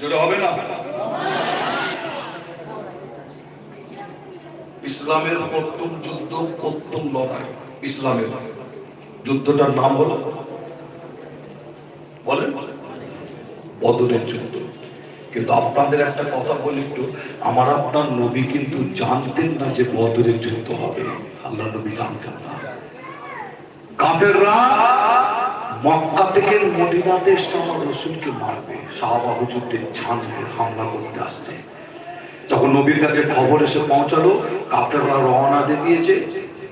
জোরে হবে না? ইসলামের প্রথম যুদ্ধ, প্রথম লড়াই। ইসলামের। যুদ্ধটার নাম হলো? বলেন। বদরের যুদ্ধ। কিন্তু আপনাদের একটা কথা বলি একটু। আমার আপনার নবী কিন্তু জানতেন না যে বদরের যুদ্ধ হবে। আল্লাহ নবী জানতেন না। কাফেররা মক্কা থেকে মদিনাতে এসছে আমার রসুলকে মারবে। শাহবাহু হুজুরদের ঝাঁঝে হামলা করতে আসছে। যখন নবীর কাছে খবর এসে পৌঁছালো, কাফেররা রওনা দিয়ে দিয়েছে,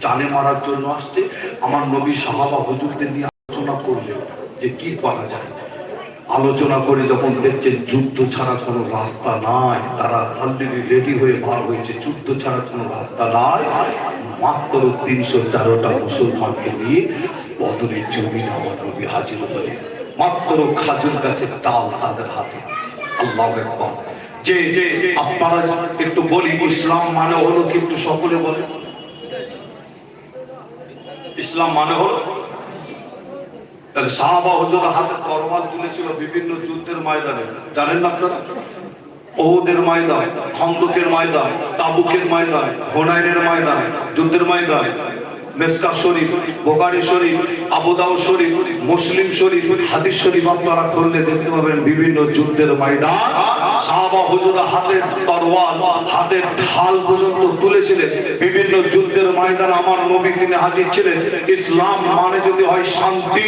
জানে মারার জন্য আসছে। আমার নবী সাহাবা হুজুরদের নিয়ে আলোচনা করলেন যে কি করা যায় আলোচনা করে যখন দেখছেন যুদ্ধ ছাড়া কোনো রাস্তা নাই, তারা অলরেডি রেডি হয়ে বার হয়েছে, যুদ্ধ ছাড়া কোনো রাস্তা নাই। মাত্র তিনশো তেরোটা মুসলমানকে নিয়ে বদরের জমিন আমার নবী হাজির হলে মাত্র খাজুর গাছের ডাল তাদের হাতে। আল্লাহ যে যে আপনারা একটু বলি, ইসলাম মানে হলো কিন্তু সকলে বলে ইসলাম মানে হলো তাহলে সাহাবা হুজুর হাতে তরবাল তুলেছিল বিভিন্ন যুদ্ধের ময়দানে। জানেন না আপনারা? ওহুদের ময়দান, খন্দকের ময়দান, তাবুকের ময়দান, হোনাইনের ময়দান, যুদ্ধের ময়দান। মেসকা শরীফ, বোকারি শরীফ আবুদাউ শরীফ, মুসলিম শরীফ, হাদিস শরীফ আপনারা খুললে দেখতে পাবেন বিভিন্ন যুদ্ধের ময়দান। সাহাবা হুজুর হাতের তরোয়াল হাতের ঢাল পর্যন্ত তুলেছিলেন। বিভিন্ন যুদ্ধের ময়দান আমার নবী তিনি হাজির ছিলেন। ইসলাম মানে যদি হয় শান্তি,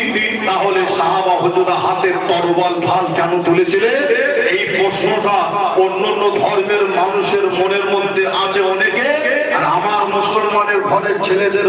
তাহলে সাহাবা হুজুর হাতের তরোয়াল ঢাল কেন তুলেছিলেন? এই প্রশ্নটা অন্যান্য ধর্মের মানুষের মনের মধ্যে আছে অনেকে, আর আমার মুসলমানের ঘরের ছেলেদের